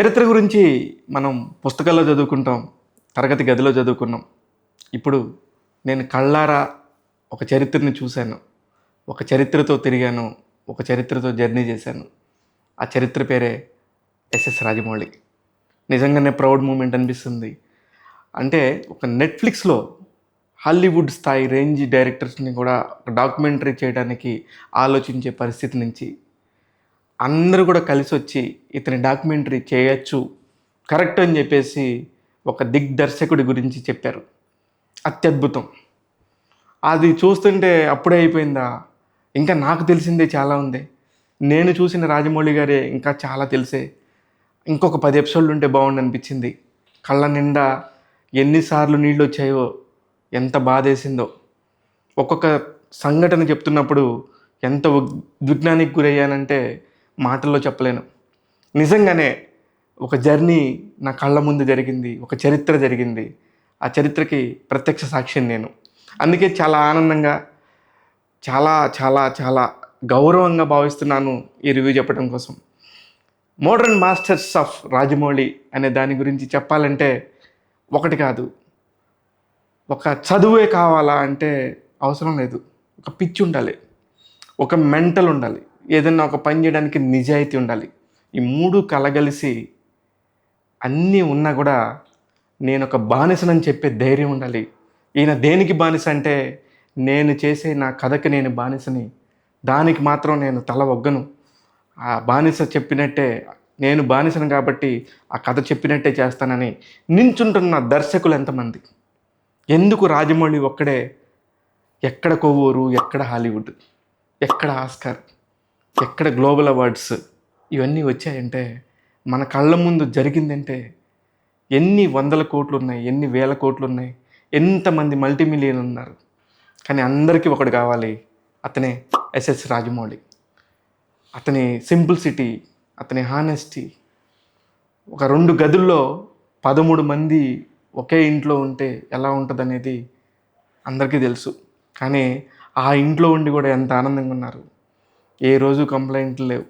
చరిత్ర గురించి మనం పుస్తకాల్లో చదువుకుంటాం తరగతి గదిలో చదువుకున్నాం. ఇప్పుడు నేను కళ్ళారా ఒక చరిత్రని చూశాను. ఒక చరిత్రతో తిరిగాను ఒక చరిత్రతో జర్నీ చేశాను. ఆ చరిత్ర పేరే ఎస్ఎస్ రాజమౌళి. నిజంగానే ప్రౌడ్ మూమెంట్ అనిపిస్తుంది. అంటే ఒక నెట్ఫ్లిక్స్లో హాలీవుడ్ స్థాయి రేంజ్ డైరెక్టర్స్ని కూడా ఒక డాక్యుమెంటరీ చేయడానికి ఆలోచించే పరిస్థితి నుంచి అందరూ కూడా కలిసి వచ్చి ఇతని డాక్యుమెంటరీ చేయొచ్చు కరెక్ట్ అని చెప్పేసి ఒక దిగ్దర్శకుడి గురించి చెప్పారు. అత్యద్భుతం. అది చూస్తుంటే అప్పుడే అయిపోయిందా? ఇంకా నాకు తెలిసిందే చాలా ఉంది. నేను చూసిన రాజమౌళి గారే ఇంకా చాలా తెలిసే. ఇంకొక పది ఎపిసోడ్లు ఉంటే బాగుండు అనిపించింది. కళ్ళ నిండా ఎన్నిసార్లు నీళ్ళు వచ్చాయో ఎంత బాధేసిందో. ఒక్కొక్క సంఘటన చెప్తున్నప్పుడు ఎంత ఉద్విగ్నానికి గురయ్యానంటే మాటల్లో చెప్పలేను. నిజంగానే ఒక జర్నీ నా కళ్ళ ముందు జరిగింది ఒక చరిత్ర జరిగింది. ఆ చరిత్రకి ప్రత్యక్ష సాక్ష్యం నేను. అందుకే చాలా ఆనందంగా చాలా చాలా చాలా గౌరవంగా భావిస్తున్నాను ఈ రివ్యూ చెప్పడం కోసం. మోడర్న్ మాస్టర్స్ ఆఫ్ రాజమౌళి అనే దాని గురించి చెప్పాలంటే ఒకటి కాదు. ఒక చదువే కావాలా అంటే అవసరం లేదు. ఒక పిచ్చి ఉండాలి. ఒక మెంటల్ ఉండాలి. ఏదైనా ఒక పని చేయడానికి నిజాయితీ ఉండాలి. ఈ మూడు కలగలిసి అన్నీ ఉన్నా కూడా నేను ఒక బానిసనని చెప్పే ధైర్యం ఉండాలి. ఈయన దేనికి బానిస అంటే నేను చేసే నా కథకి నేను బానిసని దానికి మాత్రం నేను తల ఒగ్గను. ఆ బానిస చెప్పినట్టే నేను బానిసను కాబట్టి ఆ కథ చెప్పినట్టే చేస్తానని నించుంటున్న దర్శకులు ఎంతమంది? ఎందుకు రాజమౌళి ఒక్కడే? ఎక్కడ కొవ్వూరు? ఎక్కడ హాలీవుడ్? ఎక్కడ ఆస్కార్? ఎక్కడ గ్లోబల్ అవార్డ్స్ ఇవన్నీ వచ్చాయంటే మన కళ్ళ ముందు జరిగిందంటే ఎన్ని వందల కోట్లు ఉన్నాయి ఎన్ని వేల కోట్లు ఉన్నాయి ఎంతమంది మల్టీమిలియన్ ఉన్నారు కానీ అందరికీ ఒకటి కావాలి అతనే ఎస్ఎస్ రాజమౌళి. అతని సింపుల్సిటీ అతని హానెస్టీ. ఒక రెండు గదుల్లో పదమూడు మంది ఒకే ఇంట్లో ఉంటే ఎలా ఉంటుంది అనేది అందరికీ తెలుసు. కానీ ఆ ఇంట్లో ఉండి కూడా ఎంత ఆనందంగా ఉన్నారు. ఏ రోజు కంప్లైంట్లు లేవు.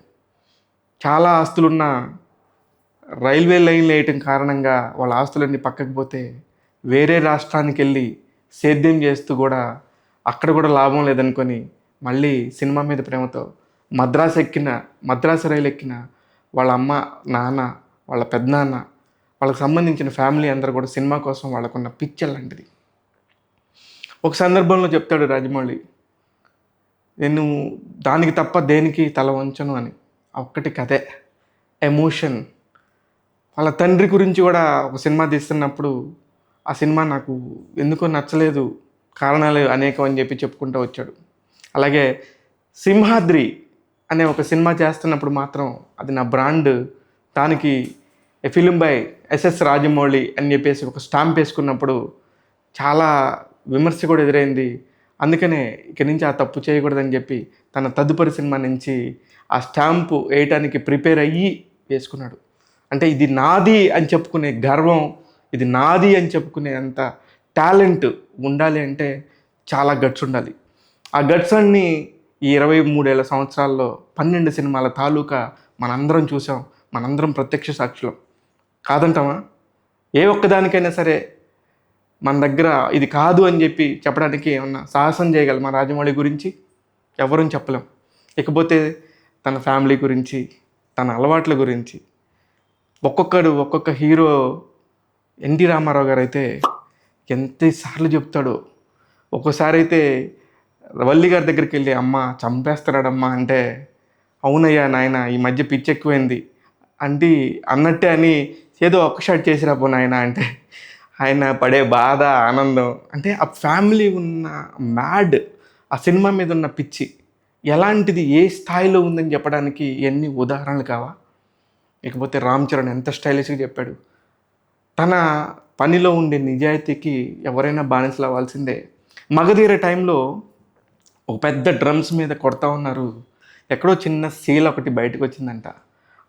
చాలా ఆస్తులున్న రైల్వే లైన్లు వేయటం కారణంగా వాళ్ళ ఆస్తులన్నీ పక్కకు పోతే వేరే రాష్ట్రానికి వెళ్ళి సేద్యం చేస్తూ కూడా అక్కడ కూడా లాభం లేదనుకొని మళ్ళీ సినిమా మీద ప్రేమతో మద్రాసు ఎక్కిన మద్రాసు రైలు ఎక్కిన వాళ్ళ అమ్మ నాన్న వాళ్ళ పెద్దనాన్న వాళ్ళకి సంబంధించిన ఫ్యామిలీ అందరూ కూడా సినిమా కోసం వాళ్ళకున్న పిక్చర్ లాంటిది. ఒక సందర్భంలో చెప్తాడు రాజమౌళి నేను దానికి తప్ప దేనికి తల వంచను అని. ఒక్కటి కథే. ఎమోషన్. వాళ్ళ తండ్రి గురించి కూడా ఒక సినిమా తీస్తున్నప్పుడు ఆ సినిమా నాకు ఎందుకో నచ్చలేదు కారణాలు అనేకం అని చెప్పి చెప్పుకుంటూ వచ్చాడు. అలాగే సింహాద్రి అనే ఒక సినిమా చేస్తున్నప్పుడు మాత్రం అది నా బ్రాండ్. దానికి a film by SS Rajamouli అని చెప్పేసి ఒక స్టాంప్ వేసుకున్నప్పుడు చాలా విమర్శ కూడా ఎదురైంది. అందుకనే ఇక నుంచి ఆ తప్పు చేయకూడదని చెప్పి తన తదుపరి సినిమా నుంచి ఆ స్టాంపు వేయటానికి ప్రిపేర్ అయ్యి వేసుకున్నాడు. అంటే ఇది నాది అని చెప్పుకునే గర్వం ఇది నాది అని చెప్పుకునే అంత టాలెంట్ ఉండాలి అంటే చాలా గట్స్ ఉండాలి. ఆ గట్స్ అన్ని ఈ ఇరవై మూడేళ్ళ సంవత్సరాల్లో పన్నెండు సినిమాల తాలూకా మనందరం చూసాం మనందరం ప్రత్యక్ష సాక్షులం. కాదంటామా ఏ ఒక్కదానికైనా సరే మన దగ్గర ఇది కాదు అని చెప్పి చెప్పడానికి ఏమన్నా సాహసం చేయగలం మా రాజమౌళి గురించి? ఎవరూ చెప్పలేం. ఇకపోతే తన ఫ్యామిలీ గురించి తన అలవాట్ల గురించి ఒక్కొక్కడు ఒక్కొక్క హీరో ఎన్టీ రామారావు గారు అయితే ఎంతసార్లు చెప్తాడో. ఒక్కోసారి అయితే వల్లి గారి దగ్గరికి వెళ్ళి అమ్మ చంపేస్తున్నాడమ్మా అంటే అవునయ్యా నాయన ఈ మధ్య పిచ్చి ఎక్కువైంది అంటే అన్నట్టే అని ఏదో ఒక్క షాట్ చేసిరా పో నాయన అంటే ఆయన పడే బాధ ఆనందం. అంటే ఆ ఫ్యామిలీ ఉన్న మ్యాడ్ ఆ సినిమా మీద ఉన్న పిచ్చి ఎలాంటిది ఏ స్థాయిలో ఉందని చెప్పడానికి ఎన్ని ఉదాహరణలు కావా? ఇకపోతే రామ్ చరణ్ ఎంత స్టైలిష్గా చెప్పాడు? తన పనిలో ఉండే నిజాయితీకి ఎవరైనా బానిసలు అవ్వాల్సిందే. మగధీర టైంలో ఒక పెద్ద డ్రమ్స్ మీద కొడతా ఉన్నారు. ఎక్కడో చిన్న సీల్ ఒకటి బయటకు వచ్చిందంట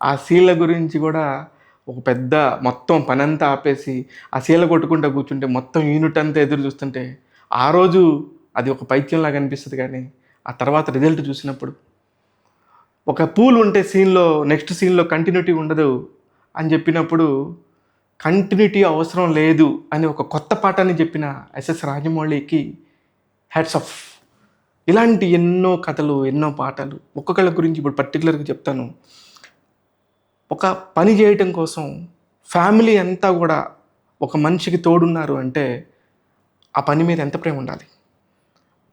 ఆ సీల గురించి కూడా ఒక పెద్ద మొత్తం పనంతా ఆపేసి ఆ సీల కొట్టుకుంటూ కూర్చుంటే మొత్తం యూనిట్ అంతా ఎదురు చూస్తుంటే ఆ రోజు అది ఒక పైత్యంలాగా అనిపిస్తుంది కానీ ఆ తర్వాత రిజల్ట్ చూసినప్పుడు ఒక పూల్ ఉంటే సీన్లో నెక్స్ట్ సీన్లో కంటిన్యూటీ ఉండదు అని చెప్పినప్పుడు కంటిన్యూటీ అవసరం లేదు అని ఒక కొత్త పాఠాన్ని చెప్పిన ఎస్ఎస్ రాజమౌళికి హ్యాట్స్ ఆఫ్ ఇలాంటి ఎన్నో కథలు ఎన్నో పాటలు ఒక్కొక్కళ్ళ గురించి ఇప్పుడు పర్టికులర్గా చెప్తాను. ఒక పని చేయటం కోసం ఫ్యామిలీ అంతా కూడా ఒక మనిషికి తోడున్నారు అంటే ఆ పని మీద ఎంత ప్రేమ ఉండాలి?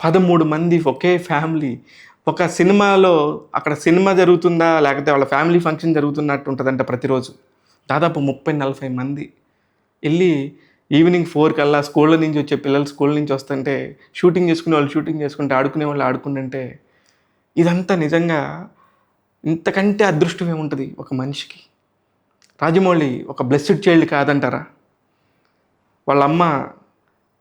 పదమూడు మంది ఒకే ఫ్యామిలీ ఒక సినిమాలో అక్కడ సినిమా జరుగుతుందా? లేకపోతే వాళ్ళ ఫ్యామిలీ ఫంక్షన్ జరుగుతున్నట్టు ఉంటుందంట ప్రతిరోజు. దాదాపు ముప్పై నలభై మంది వెళ్ళి ఈవినింగ్ ఫోర్ కల్లా స్కూళ్ళ నుంచి వచ్చే పిల్లలు స్కూల్ నుంచి వస్తుంటే షూటింగ్ చేసుకునే వాళ్ళు షూటింగ్ చేసుకుంటే ఆడుకునే వాళ్ళు ఆడుకుంటుంటే ఇదంతా నిజంగా ఇంతకంటే అదృష్టం ఏముంటుంది ఒక మనిషికి? రాజమౌళి ఒక బ్లెస్డ్ చైల్డ్ కాదంటారా? వాళ్ళ అమ్మ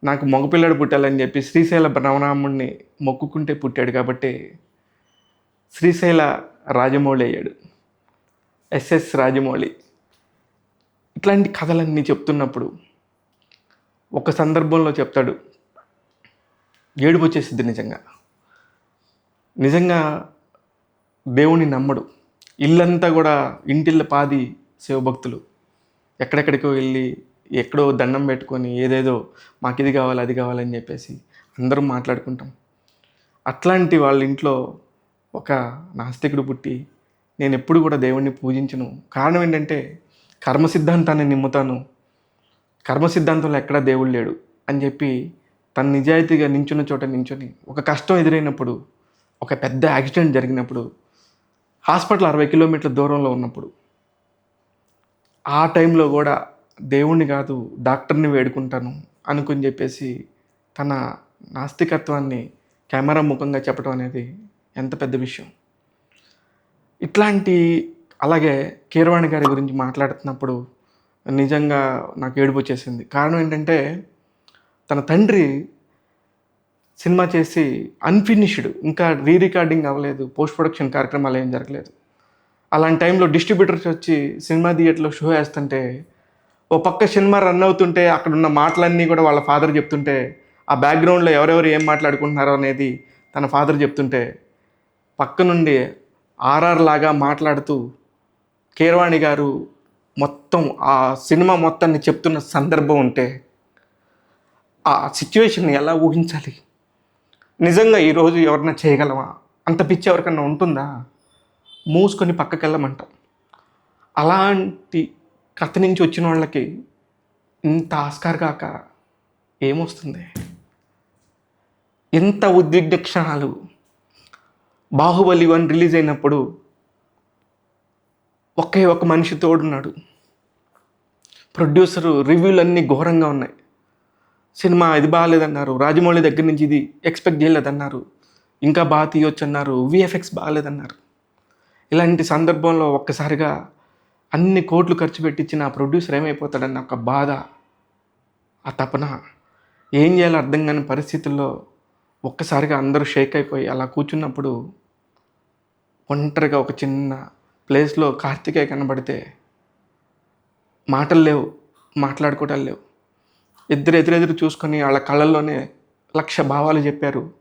నాకు మగపిల్లడు పుట్టాలని చెప్పి శ్రీశైల బ్రహ్మరాముడిని మొక్కుకుంటే పుట్టాడు కాబట్టి శ్రీశైల రాజమౌళి అయ్యాడు. ఎస్ఎస్ రాజమౌళి. ఇట్లాంటి కథలన్నీ చెప్తున్నప్పుడు ఒక సందర్భంలో చెప్తాడు. ఏడుపు వచ్చేసిద్ది నిజంగా. నిజంగా దేవుని నమ్మడు. ఇల్లంతా కూడా ఇంటిల్ల పాది శివభక్తులు. ఎక్కడెక్కడికో వెళ్ళి ఎక్కడో దండం పెట్టుకొని ఏదేదో మాకు ఇది కావాలి అది కావాలని చెప్పేసి అందరం మాట్లాడుకుంటాం. అట్లాంటి వాళ్ళ ఇంట్లో ఒక నాస్తికుడు పుట్టి నేను ఎప్పుడు కూడా దేవుణ్ణి పూజించను. కారణం ఏంటంటే కర్మ సిద్ధాంతాన్ని నిమ్ముతాను. కర్మ సిద్ధాంతంలో ఎక్కడా దేవుడు లేడు అని చెప్పి తన నిజాయితీగా నించున్న చోట నించుని ఒక కష్టం ఎదురైనప్పుడు ఒక పెద్ద యాక్సిడెంట్ జరిగినప్పుడు హాస్పిటల్ అరవై కిలోమీటర్ల దూరంలో ఉన్నప్పుడు ఆ టైంలో కూడా దేవుణ్ణి కాదు డాక్టర్ని వేడుకుంటాను అనుకుని చెప్పేసి తన నాస్తికత్వాన్ని కెమెరా ముఖంగా చెప్పడం అనేది ఎంత పెద్ద విషయం. ఇట్లాంటి అలాగే కీరవాణి గారి గురించి మాట్లాడుతున్నప్పుడు నిజంగా నాకు ఏడుపు వచ్చేసింది. కారణం ఏంటంటే తన తండ్రి సినిమా చేసి అన్ఫినిష్డ్ ఇంకా రీ రికార్డింగ్ అవ్వలేదు పోస్ట్ ప్రొడక్షన్ కార్యక్రమాలు ఏం జరగలేదు. అలాంటి టైంలో డిస్ట్రిబ్యూటర్స్ వచ్చి సినిమా థియేటర్లో షో వేస్తుంటే ఓ పక్క సినిమా రన్ అవుతుంటే అక్కడ ఉన్న మాటలన్నీ కూడా వాళ్ళ ఫాదర్ చెప్తుంటే ఆ బ్యాక్గ్రౌండ్లో ఎవరెవరు ఏం మాట్లాడుకుంటున్నారో అనేది తన ఫాదర్ చెప్తుంటే పక్క నుండి ఆర్ఆర్ లాగా మాట్లాడుతూ కీరవాణి గారు మొత్తం ఆ సినిమా మొత్తాన్ని చెప్తున్న సందర్భం ఉంటే ఆ సిచ్యువేషన్ ఎలా ఊహించాలి? నిజంగా ఈరోజు ఎవరన్నా చేయగలమా? అంత పిచ్చి ఎవరికన్నా ఉంటుందా? మూసుకొని పక్కకి వెళ్ళమంటాం అలాంటి కథ నుంచి వచ్చిన వాళ్ళకి ఇంత ఆస్కార్ కాక ఏమొస్తుంది? ఎంత ఉద్విగ్న క్షణాలు. బాహుబలి వన్ రిలీజ్ అయినప్పుడు ఒకే ఒక మనిషి తోడున్నాడు. ప్రొడ్యూసరు రివ్యూలు అన్నీ ఘోరంగా ఉన్నాయి. సినిమా ఇది బాగాలేదన్నారు. రాజమౌళి దగ్గర నుంచి ఇది ఎక్స్పెక్ట్ చేయలేదన్నారు. ఇంకా బాగా తీయొచ్చు అన్నారు విఎఫ్ఎక్స్ బాగాలేదన్నారు. ఇలాంటి సందర్భంలో ఒక్కసారిగా అన్ని కోట్లు ఖర్చు పెట్టించిన ఆ ప్రొడ్యూసర్ ఏమైపోతాడన్న ఒక బాధ ఆ తపన ఏం చేయాలో అర్థం కాని పరిస్థితుల్లో ఒక్కసారిగా అందరూ షేక్ అయిపోయి అలా కూర్చున్నప్పుడు ఒంటరిగా ఒక చిన్న ప్లేస్లో కార్తికేయ కనబడితే మాటలు లేవు మాట్లాడుకోవటాలు లేవు. ఇద్దరు ఎదురెదురు చూసుకొని వాళ్ళ కళ్ళల్లోనే లక్ష భావాలు చెప్పారు.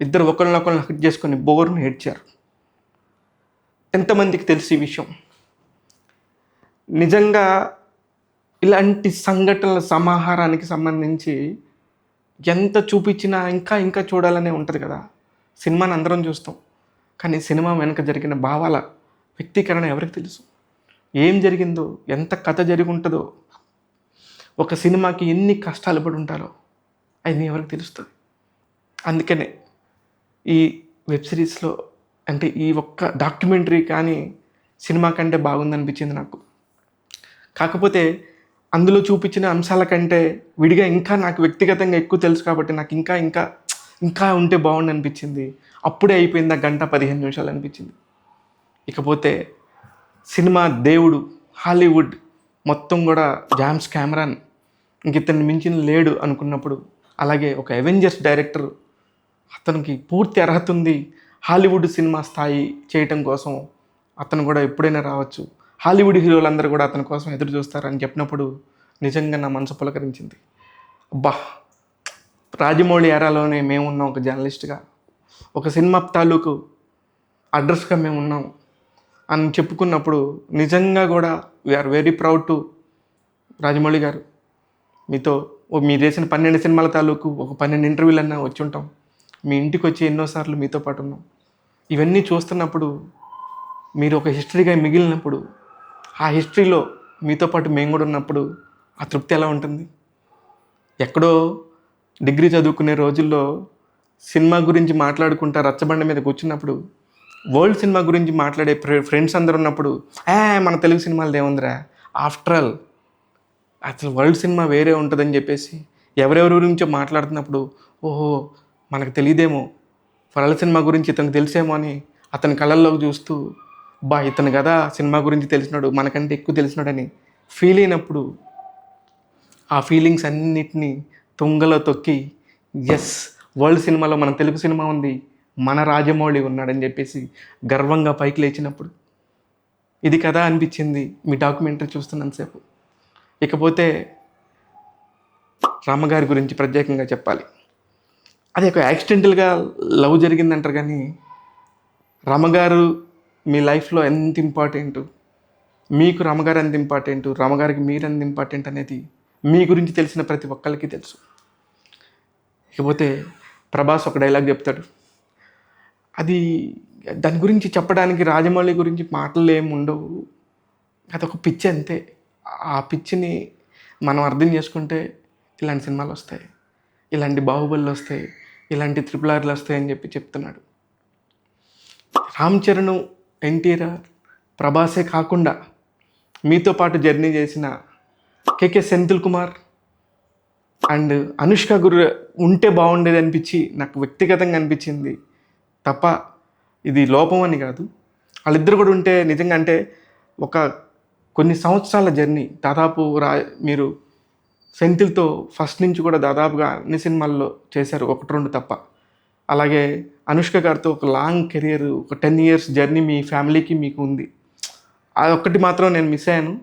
ఇద్దరు ఒకరినొకరిని హట్ చేసుకొని బోర్ను ఏడ్చారు. ఎంతమందికి తెలిసి ఈ విషయం? నిజంగా ఇలాంటి సంఘటనల సమాహారానికి సంబంధించి ఎంత చూపించినా ఇంకా ఇంకా చూడాలనే ఉంటుంది కదా. సినిమాని అందరం చూస్తాం. కానీ సినిమా వెనుక జరిగిన భావాల వ్యక్తీకరణ ఎవరికి తెలుసు? ఏం జరిగిందో ఎంత కథ జరిగి ఉంటుందో ఒక సినిమాకి ఎన్ని కష్టాలు పడి ఉంటారో అది ఎవరికి తెలుస్తుంది? అందుకనే ఈ వెబ్ సిరీస్లో అంటే ఈ ఒక్క డాక్యుమెంటరీ కానీ సినిమా కంటే బాగుందనిపించింది నాకు. కాకపోతే అందులో చూపించిన అంశాల కంటే విడిగా ఇంకా నాకు వ్యక్తిగతంగా ఎక్కువ తెలుసు కాబట్టి నాకు ఇంకా ఇంకా ఇంకా ఉంటే బాగుండు అనిపించింది అప్పుడే అయిపోయింది ఆ గంట పదిహేను నిమిషాలు అనిపించింది. ఇకపోతే సినిమా దేవుడు హాలీవుడ్ మొత్తం కూడా జామ్స్ కెమెరాన్ ఇంక ఇతన్ని మించిన లేడు అనుకున్నప్పుడు అలాగే ఒక అవెంజర్స్ డైరెక్టర్ అతనికి పూర్తి అర్హత ఉంది. హాలీవుడ్ సినిమా స్థాయి చేయటం కోసం అతను కూడా ఎప్పుడైనా రావచ్చు. హాలీవుడ్ హీరోలందరూ కూడా అతని కోసం ఎదురు చూస్తారని చెప్పినప్పుడు నిజంగా నా మనసు పులకరించింది. అబ్బా! రాజమౌళి ఎరాలోనే మేమున్నాం ఒక జర్నలిస్ట్గా. ఒక సినిమా తాలూకు అడ్రస్గా మేము ఉన్నాం అని చెప్పుకున్నప్పుడు నిజంగా కూడా we're very proud to Rajamouli garu. మీతో ఓ మీరు చేసిన పన్నెండు సినిమాల తాలూకు ఒక పన్నెండు ఇంటర్వ్యూలన్నా వచ్చి ఉంటాం మీ ఇంటికి వచ్చి ఎన్నోసార్లు మీతో పాటు ఉన్నాం. ఇవన్నీ చూస్తున్నప్పుడు మీరు ఒక హిస్టరీగా మిగిలినప్పుడు ఆ హిస్టరీలో మీతో పాటు మేము కూడా ఉన్నప్పుడు ఆ తృప్తి ఎలా ఉంటుంది? ఎక్కడో డిగ్రీ చదువుకునే రోజుల్లో సినిమా గురించి మాట్లాడుకుంటా రచ్చబండ మీద కూర్చున్నప్పుడు వరల్డ్ సినిమా గురించి మాట్లాడే ఫ్రెండ్స్ అందరు ఉన్నప్పుడు ఏ మన తెలుగు సినిమాలు ఏముందిరా? ఆఫ్టర్ ఆల్ అసలు వరల్డ్ సినిమా వేరే ఉంటుందని చెప్పేసి ఎవరెవరి గురించో మాట్లాడుతున్నప్పుడు ఓహో మనకు తెలియదేమో. వరల్డ్ సినిమా గురించి ఇతనికి తెలిసేమో అని అతని కళ్ళల్లోకి చూస్తూ బా ఇతను కదా సినిమా గురించి తెలిసినాడు మనకంటే ఎక్కువ తెలిసినాడని ఫీల్ అయినప్పుడు ఆ ఫీలింగ్స్ అన్నిటినీ తుంగలో తొక్కి ఎస్ వరల్డ్ సినిమాలో మన తెలుగు సినిమా ఉంది మన రాజమౌళి ఉన్నాడని చెప్పేసి గర్వంగా పైకి లేచినప్పుడు ఇది కదా అనిపించింది మీ డాక్యుమెంటరీ చూస్తున్నంతసేపు. ఇకపోతే రామగారి గురించి ప్రత్యేకంగా చెప్పాలి. అది ఒక యాక్సిడెంటల్గా లవ్ జరిగిందంటారు కానీ రామగారు మీ లైఫ్లో ఎంత ఇంపార్టెంట్? మీకు రామగారు ఎంత ఇంపార్టెంట్? రామగారికి మీరు ఎంత ఇంపార్టెంట్ అనేది మీ గురించి తెలిసిన ప్రతి ఒక్కరికి తెలుసు. ఇకపోతే ప్రభాస్ ఒక డైలాగ్ చెప్తాడు. అది దాని గురించి చెప్పడానికి రాజమౌళి గురించి మాటలు ఏమి ఉండవు అదొక పిచ్చి అంతే. ఆ పిచ్చిని మనం అర్థం చేసుకుంటే ఇలాంటి సినిమాలు వస్తాయి. ఇలాంటి బాహుబలులు వస్తాయి. ఇలాంటి త్రిపుల్ ఆర్లు వస్తాయి అని చెప్పి చెప్తున్నాడు. రామ్ చరణ్ ఎన్టీఆర్ ప్రభాసే కాకుండా మీతో పాటు జర్నీ చేసిన కేకే సెంథిల్ కుమార్ అండ్ అనుష్క గురు ఉంటే బాగుండేది అనిపించి నాకు వ్యక్తిగతంగా అనిపించింది తప్ప ఇది లోపం అని కాదు. వాళ్ళిద్దరు కూడా ఉంటే నిజంగా అంటే ఒక కొన్ని సంవత్సరాల జర్నీ. దాదాపు రా మీరు సెంతిల్తో ఫస్ట్ నుంచి కూడా దాదాపుగా అన్ని సినిమాల్లో చేశారు ఒకటి రెండు తప్ప. అలాగే అనుష్క గారితో ఒక లాంగ్ కెరియర్ ఒక టెన్ ఇయర్స్ జర్నీ మీ ఫ్యామిలీకి మీకు ఉంది. అది ఒక్కటి మాత్రం నేను మిస్ అయ్యాను.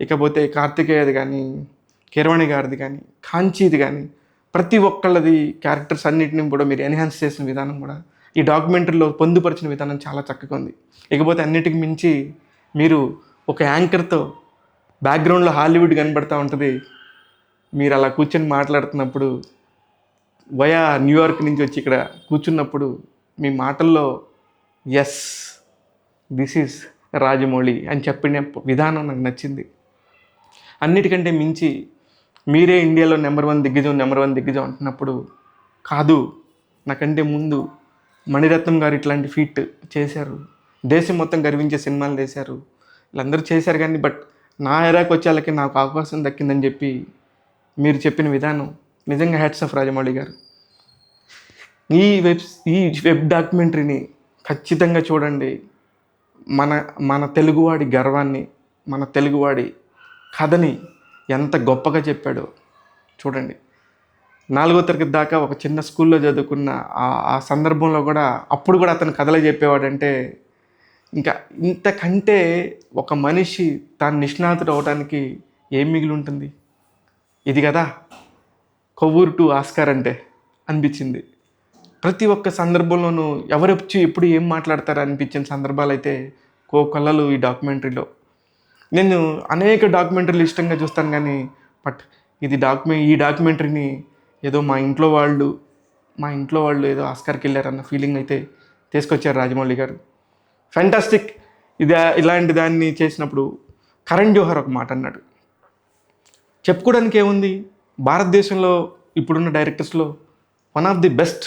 ఇకపోతే కార్తికేయది కానీ కిరవాణి గారిది కానీ కాంచీది కానీ ప్రతి ఒక్కళ్ళది క్యారెక్టర్స్ అన్నిటిని కూడా మీరు ఎన్హాన్స్ చేసిన విధానం కూడా ఈ డాక్యుమెంటరీలో పొందుపరిచిన విధానం చాలా చక్కగా ఉంది. ఇకపోతే అన్నిటికి మించి మీరు ఒక యాంకర్తో బ్యాక్గ్రౌండ్లో హాలీవుడ్ కనబడతా ఉంటుంది. మీరు అలా కూర్చొని మాట్లాడుతున్నప్పుడు వయా న్యూయార్క్ నుంచి వచ్చి ఇక్కడ కూర్చున్నప్పుడు మీ మాటల్లో ఎస్ దిస్ ఈజ్ రాజమౌళి అని చెప్పిన విధానం నాకు నచ్చింది. అన్నిటికంటే మించి మీరే ఇండియాలో నెంబర్ వన్ దిగ్గజం నెంబర్ వన్ దిగ్గజం అంటున్నప్పుడు కాదు నాకంటే ముందు మణిరత్నం గారు ఇట్లాంటి ఫీట్ చేశారు. దేశం మొత్తం గర్వించే సినిమాలు చేశారు. వీళ్ళందరూ చేశారు కానీ బట్ నా ఎరాకి వచ్చే వాళ్ళకి నాకు అవకాశం దక్కిందని చెప్పి మీరు చెప్పిన విధానం నిజంగా హ్యాట్స్ ఆఫ్ రాజమౌళి గారు. ఈ వెబ్ ఈ వెబ్ డాక్యుమెంటరీని ఖచ్చితంగా చూడండి. మన మన తెలుగువాడి గర్వాన్ని మన తెలుగువాడి కథని ఎంత గొప్పగా చెప్పాడో చూడండి. నాలుగో తరగతి దాకా ఒక చిన్న స్కూల్లో చదువుకున్న ఆ- ఆ సందర్భంలో కూడా అప్పుడు కూడా అతను కథలు చెప్పేవాడంటే ఇంకా ఇంతకంటే ఒక మనిషి తాను నిష్ణాతుడు అవడానికి ఏం మిగిలి ఉంటుంది? ఇది కదా? కొవ్వూరు టు ఆస్కార్ అంటే అనిపించింది. ప్రతి ఒక్క సందర్భంలోనూ ఎవరు వచ్చి ఎప్పుడు ఏం మాట్లాడతారు అనిపించిన సందర్భాలు అయితే కో కళ్ళలు ఈ డాక్యుమెంటరీలో. నేను అనేక డాక్యుమెంటరీలు ఇష్టంగా చూస్తాను కానీ బట్ ఇది డాక్యుమెంట్ ఈ డాక్యుమెంటరీని ఏదో మా ఇంట్లో వాళ్ళు మా ఇంట్లో వాళ్ళు ఏదో ఆస్కార్కి వెళ్ళారన్న ఫీలింగ్ అయితే తీసుకొచ్చారు రాజమౌళి గారు. ఫ్యాంటాస్టిక్ ఇది ఇలాంటి దాన్ని చేసినప్పుడు కరణ్ జోహర్ ఒక మాట అన్నాడు. చెప్పుకోవడానికి ఏముంది? భారతదేశంలో ఇప్పుడున్న డైరెక్టర్స్లో one of the best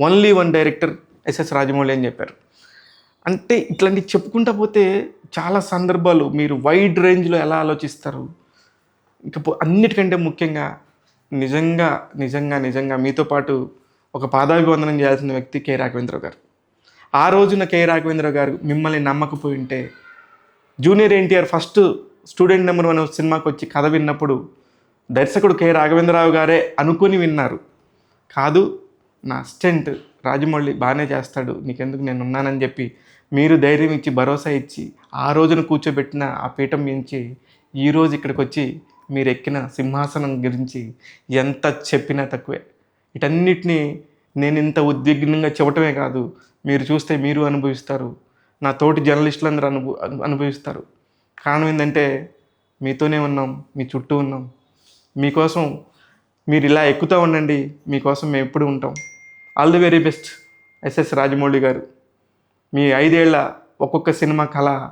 only one director SS Rajamouli అని చెప్పారు. అంటే ఇట్లాంటి చెప్పుకుంటా పోతే చాలా సందర్భాలు మీరు వైడ్ రేంజ్లో ఎలా ఆలోచిస్తారు? ఇకపో అన్నిటికంటే ముఖ్యంగా నిజంగా నిజంగా నిజంగా మీతో పాటు ఒక పాదాభివందనం చేయాల్సిన వ్యక్తి కె. రాఘవేంద్ర గారు. ఆ రోజున కె రాఘవేంద్ర గారు మిమ్మల్ని నమ్మకపోయి ఉంటే junior NTR first student number one సినిమాకి వచ్చి కథ విన్నప్పుడు దర్శకుడు కె రాఘవేంద్రరావు గారే అనుకుని విన్నారు. కాదు నా అసిస్టెంట్ రాజమౌళి బాగానే చేస్తాడు నీకెందుకు నేను ఉన్నానని చెప్పి మీరు ధైర్యం ఇచ్చి భరోసా ఇచ్చి ఆ రోజున కూర్చోబెట్టిన ఆ పీఠం మించి ఈరోజు ఇక్కడికి వచ్చి మీరు ఎక్కిన సింహాసనం గురించి ఎంత చెప్పినా తక్కువే. వీటన్నిటినీ నేను ఇంత ఉద్విగ్నంగా చెప్పటమే కాదు. మీరు చూస్తే మీరు అనుభవిస్తారు. నా తోటి జర్నలిస్టులు అందరూ అనుభవ అనుభవిస్తారు. కారణం ఏంటంటే మీతోనే ఉన్నాం మీ చుట్టూ ఉన్నాం. మీకోసం మీరు ఇలా ఎక్కుతూ ఉండండి మీకోసం మేము ఎప్పుడు ఉంటాం. All the very best SS Rajamouli garu. మీ ఐదేళ్ళ ఒక్కొక్క సినిమా కళ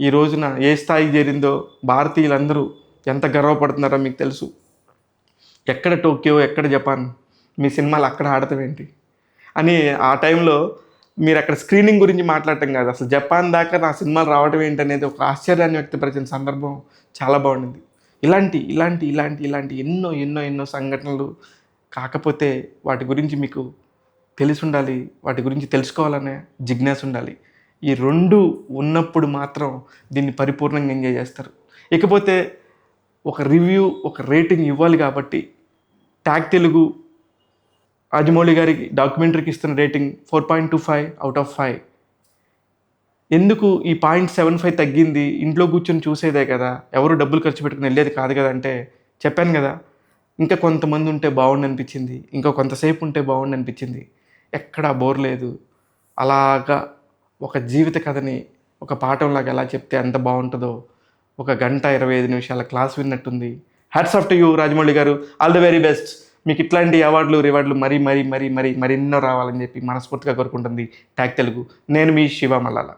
ఈ రోజున ఏ స్థాయికి చేరిందో భారతీయులందరూ ఎంత గర్వపడుతున్నారో మీకు తెలుసు. ఎక్కడ టోక్యో ఎక్కడ జపాన్ మీ సినిమాలు అక్కడ ఆడతావేంటి అని ఆ టైంలో మీరు అక్కడ స్క్రీనింగ్ గురించి మాట్లాడటం కాదు. అసలు జపాన్ దాకా నా సినిమాలు రావడం ఏంటి అనేది ఒక ఆశ్చర్యాన్ని వ్యక్తపరిచిన సందర్భం చాలా బాగుండింది. ఇలాంటి ఇలాంటి ఇలాంటి ఇలాంటి ఎన్నో ఎన్నో ఎన్నో సంఘటనలు కాకపోతే వాటి గురించి మీకు తెలిసి ఉండాలి వాటి గురించి తెలుసుకోవాలనే జిజ్ఞాస ఉండాలి. ఈ రెండు ఉన్నప్పుడు మాత్రం దీన్ని పరిపూర్ణంగా ఎంజాయ్ చేస్తారు. ఇకపోతే ఒక రివ్యూ ఒక రేటింగ్ ఇవ్వాలి కాబట్టి ట్యాగ్ తెలుగు రాజమౌళి గారికి డాక్యుమెంటరీకి ఇస్తున్న rating four point two five out of five. ఎందుకు ఈ పాయింట్ సెవెన్ ఫైవ్ తగ్గింది? ఇంట్లో కూర్చొని చూసేదే కదా. ఎవరు డబ్బులు ఖర్చు పెట్టుకుని వెళ్ళేది కాదు కదా అంటే చెప్పాను కదా. ఇంకా కొంతమంది ఉంటే బాగుండు అనిపించింది. ఇంకా కొంతసేపు ఉంటే బాగుండు అనిపించింది. ఎక్కడా బోర్ లేదు. అలాగా ఒక జీవిత కథని ఒక పాఠంలాగా ఎలా చెప్తే ఎంత బాగుంటుందో ఒక గంట ఇరవై ఐదు నిమిషాల class విన్నట్టుంది. Hats off to you Rajamouli garu. All the very best మీకు ఇట్లాంటి అవార్డులు రివార్డులు మరీ మరీ మరీ మరీ మరెన్నో రావాలని చెప్పి మనస్ఫూర్తిగా కోరుకుంటుంది ట్యాక్ తెలుగు. నేను మీ శివ మల్లాల.